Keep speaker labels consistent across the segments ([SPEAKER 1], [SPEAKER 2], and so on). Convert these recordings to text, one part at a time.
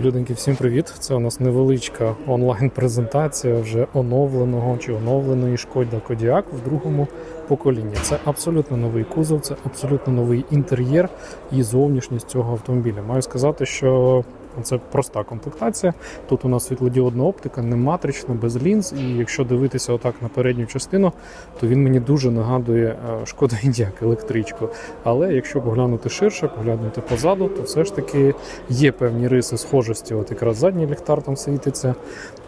[SPEAKER 1] Люденьки, всім привіт! Це у нас невеличка онлайн-презентація вже оновленого чи оновленої Шкода Кодіак в другому поколінні. Це абсолютно новий кузов, це абсолютно новий інтер'єр і зовнішність цього автомобіля. Маю сказати, що це проста комплектація. Тут у нас світлодіодна оптика, не матрична, без лінз. І якщо дивитися отак на передню частину, то він мені дуже нагадує е, Шкода Індіак електричку. Але якщо поглянути ширше, поглянути позаду, то все ж таки є певні риси схожості. От якраз задній ліхтар там світиться,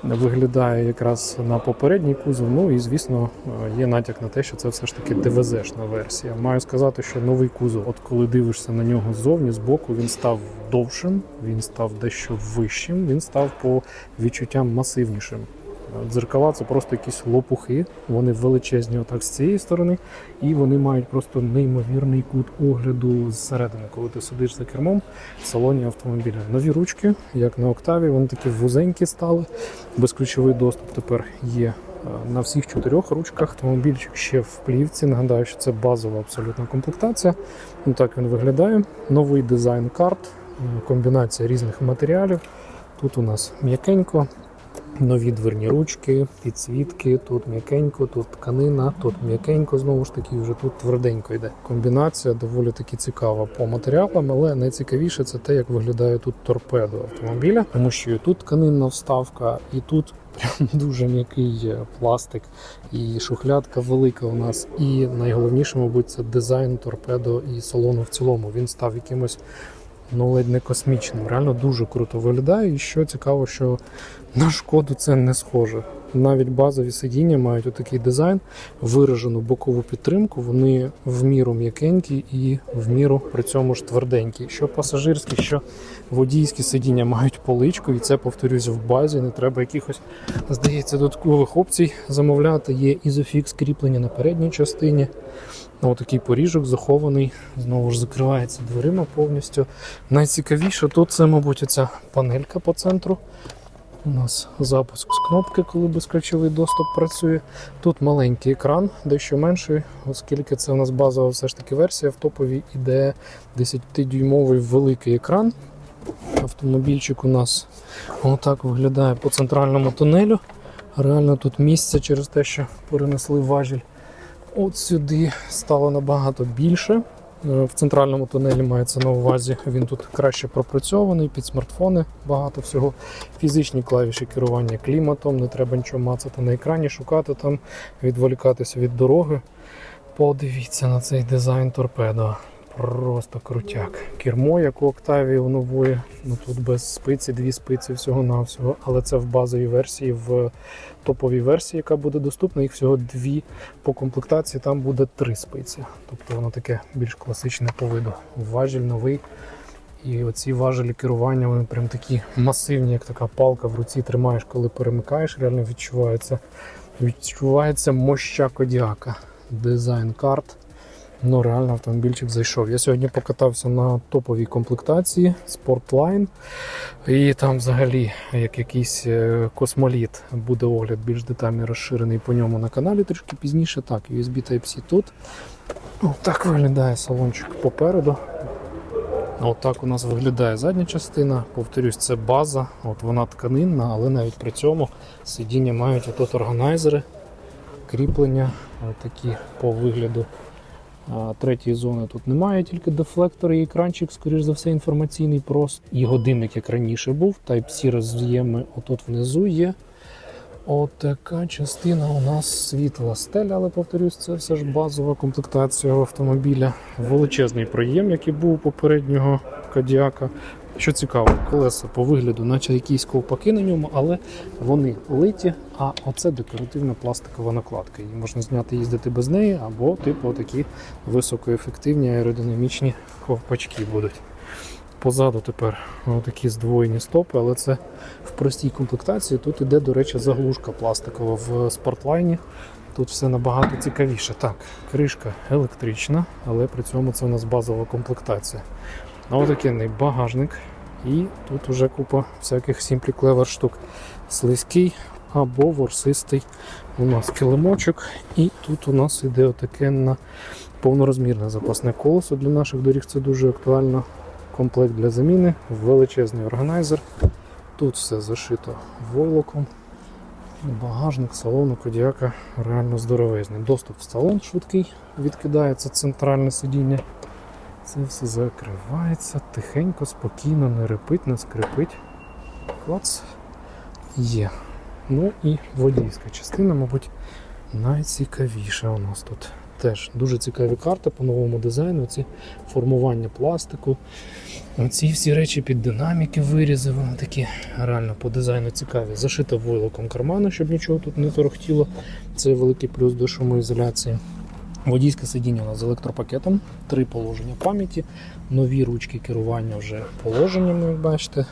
[SPEAKER 1] виглядає якраз на попередній кузов. Ну і звісно, є натяк на те, що це все ж таки ДВЗ-шна версія. Маю сказати, що новий кузов, от коли дивишся на нього ззовні, збоку, він став довшим, він став дещо вищим, він став по відчуттям масивнішим. Дзеркала це просто якісь лопухи, вони величезні отак з цієї сторони, і вони мають просто неймовірний кут огляду зсередини, коли ти сидиш за кермом в салоні автомобіля. Нові ручки, як на Октаві, вони такі вузенькі стали. Безключовий доступ тепер є е, на всіх чотирьох ручках. Автомобільчик ще в плівці. Нагадаю, що це базова абсолютна комплектація. Ну так він виглядає. Новий дизайн карт, е, комбінація різних матеріалів. Тут у нас м'якенько, нові дверні ручки, підсвітки, тут м'якенько, тут тканина, тут м'якенько, знову ж таки, вже тут тверденько йде. Комбінація доволі таки цікава по матеріалам, але найцікавіше це те, як виглядає тут торпедо автомобіля, тому що і тут тканинна вставка, і тут прям дуже м'який пластик, і шухлядка велика у нас. І найголовніше, мабуть, це дизайн торпедо і салону в цілому. Він став якимось ну ледь не космічним. Реально дуже круто виглядає. І що цікаво, що на шкоду це не схоже. Навіть базові сидіння мають отакий дизайн, виражену бокову підтримку. Вони в міру м'якенькі і в міру при цьому ж тверденькі. Що пасажирські, що водійські сидіння мають поличку, і це повторюсь в базі. Не треба якихось, здається, додаткових опцій замовляти. Є ізофікс кріплення на передній частині. Отакий поріжок захований, знову ж закривається дверима повністю. Найцікавіше тут це, мабуть, оця панелька по центру. У нас запуск з кнопки, коли безключовий доступ працює. Тут маленький екран, дещо менший, оскільки це у нас базова все ж таки версія. В топовій іде 10-дюймовий великий екран. Автомобільчик у нас отак виглядає по центральному тунелю. Реально тут місце через те, що перенесли важіль. От сюди стало набагато більше. Е, В центральному тунелі мається на увазі. Він тут краще пропрацьований, під смартфони багато всього. Фізичні клавіші керування кліматом, не треба нічого мацати на екрані, шукати там, відволікатися від дороги. Подивіться на цей дизайн торпедо. Просто крутяк. Кермо, як у у нової. Ну тут без спиці, дві спиці всього-навсього. Але це в базовій версії, в топовій версії, яка буде доступна, їх всього дві по комплектації. Там буде три спиці. Тобто воно таке більш класичне по виду. Важіль новий. І оці важелі керування, вони прям такі масивні, як така палка в руці тримаєш, коли перемикаєш, реально відчувається. Відчувається моща кодіака. Дизайн карт. Ну, реально автомобільчик зайшов. Я сьогодні покатався на топовій комплектації Sportline. І там взагалі як якийсь е, космоліт буде огляд більш детальний розширений по ньому на каналі трішки пізніше. Так, USB Type-C тут. Так виглядає салончик попереду. Отак у нас виглядає задня частина. Повторюсь, це база, от вона тканинна, але навіть при цьому сидіння мають отут органайзери, кріплення, такі по вигляду. Третьої зони тут немає, тільки дефлектор і екранчик, скоріш за все, інформаційний прост. І годинник, як раніше був. Type-C роз'єми отут внизу є. Отака частина у нас світла стеля, але повторюсь, це все ж базова комплектація автомобіля. Величезний проєм, який був у попереднього кадіака. Що цікаво, колеса по вигляду, наче якісь ковпаки на ньому, але вони литі, а оце декоративна пластикова накладка. Її можна зняти їздити без неї, або типу такі високоефективні аеродинамічні ковпачки будуть. Позаду тепер такі здвоєні стопи, але це в простій комплектації. Тут іде, до речі, заглушка пластикова в спортлайні. Тут все набагато цікавіше. Так, кришка електрична, але при цьому це у нас базова комплектація. Отакий багажник. І тут вже купа всяких Clever штук. Слизький або ворсистий у нас килимочок. І тут у нас іде отаке на повнорозмірне запасне колесо для наших доріг. Це дуже актуально. комплект для заміни, величезний органайзер. Тут все зашито войлоком. Багажник салону Кодіака реально здоровезний. Доступ в салон швидкий, відкидається центральне сидіння. Це все закривається тихенько, спокійно, не репить, не скрипить. Клац. Є. Ну і водійська частина, мабуть, найцікавіша у нас тут. Теж дуже цікаві карти по новому дизайну, ці формування пластику. Ці всі речі під динаміки вирізи, вони такі реально по дизайну цікаві. Зашита войлоком карману, щоб нічого тут не торохтіло. Це великий плюс до шумоізоляції. Водійське сидіння у нас з електропакетом, три положення пам'яті, нові ручки керування вже положеннями, як бачите.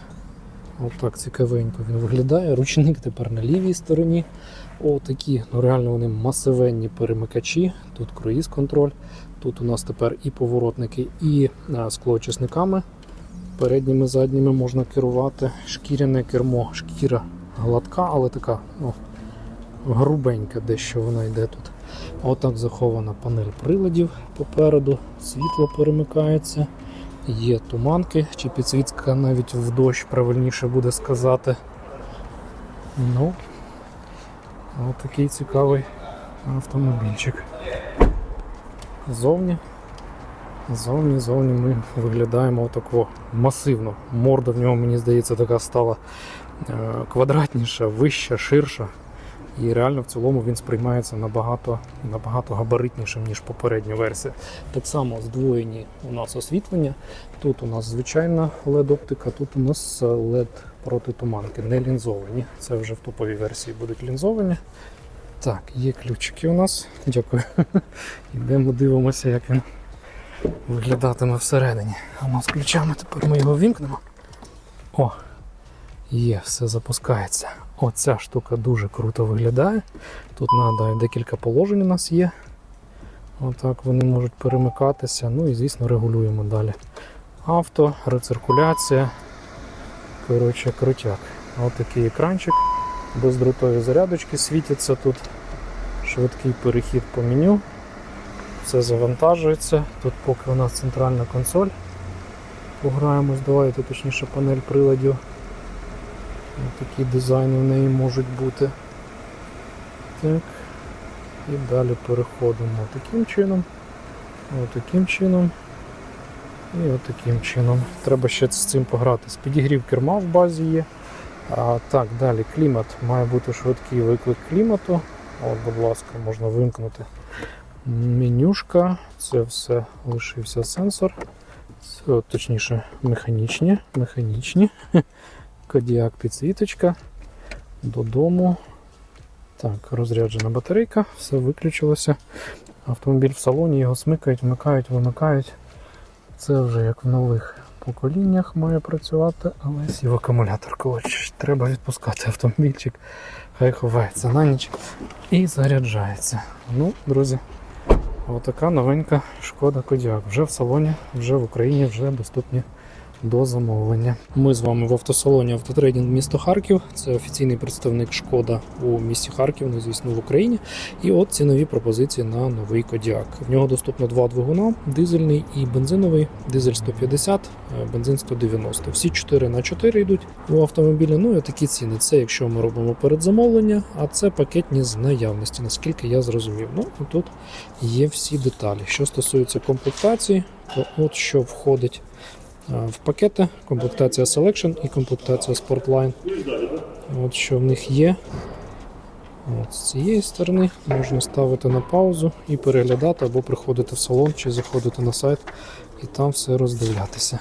[SPEAKER 1] Отак цікавенько він виглядає. Ручник тепер на лівій стороні. Отакі, ну реально вони масивенні перемикачі. Тут круїз контроль. Тут у нас тепер і поворотники, і склоочисниками. Передніми, задніми можна керувати. Шкіряне кермо, шкіра гладка, але така ну, грубенька, дещо вона йде тут. Отак захована панель приладів попереду, світло перемикається. Є туманки чи підсвітка навіть в дощ, правильніше буде сказати. Ну, от такий цікавий автомобільчик. Зовні. Зовні, зовні ми виглядаємо отако масивно. Морда в нього, мені здається, така стала е, квадратніша, вища, ширша. І реально в цілому він сприймається набагато, набагато габаритнішим, ніж попередня версія. Так само здвоєні у нас освітлення. Тут у нас звичайна LED-оптика, тут у нас LED протитуманки, не лінзовані. Це вже в топовій версії будуть лінзовані. Так, є ключики у нас. Дякую. Йдемо дивимося, як він виглядатиме всередині. А ну з ключами тепер ми його вімкнемо. О! Є, все запускається. Оця штука дуже круто виглядає. Тут нагадаю, декілька положень у нас є. Отак вони можуть перемикатися. Ну і звісно регулюємо далі. Авто, рециркуляція. Коротше, крутяк. Ось такий екранчик. Бездротові зарядочки світяться тут. Швидкий перехід по меню. Все завантажується. Тут поки у нас центральна консоль. Пограємось, давайте точніше панель приладів. Ось Такі дизайни в неї можуть бути. Так. І далі переходимо таким чином, таким чином і отаким чином. Треба ще з цим погратись. Підігрів керма в базі є. А, Так, далі клімат. Має бути швидкий виклик клімату. От, будь ласка, можна вимкнути. Менюшка, це все лишився сенсор. Це, точніше, механічні. механічні. Кодіак підсвіточка. Додому. Так, розряджена батарейка, все виключилося. Автомобіль в салоні, його смикають, вмикають, вимикають. Це вже як в нових поколіннях має працювати, але сів акумулятор. Коротше, треба відпускати автомобільчик, хай ховається на ніч і заряджається. Ну, друзі, отака новенька шкода Кодіак. Вже в салоні, вже в Україні, вже доступні до замовлення. Ми з вами в автосалоні Автотрейдинг місто Харків. Це офіційний представник Шкода у місті Харків, ну звісно, в Україні. І от ці нові пропозиції на новий Кодіак. В нього доступно два двигуна: дизельний і бензиновий. Дизель 150, е, бензин 190. Всі 4 на 4 йдуть у автомобілі. Ну і такі ціни. Це якщо ми робимо передзамовлення, а це пакетні з наявності, наскільки я зрозумів. Ну тут є всі деталі. Що стосується комплектації, то от що входить в пакети, комплектація Selection і комплектація Sportline. От що в них є. От З цієї сторони можна ставити на паузу і переглядати, або приходити в салон чи заходити на сайт і там все роздивлятися.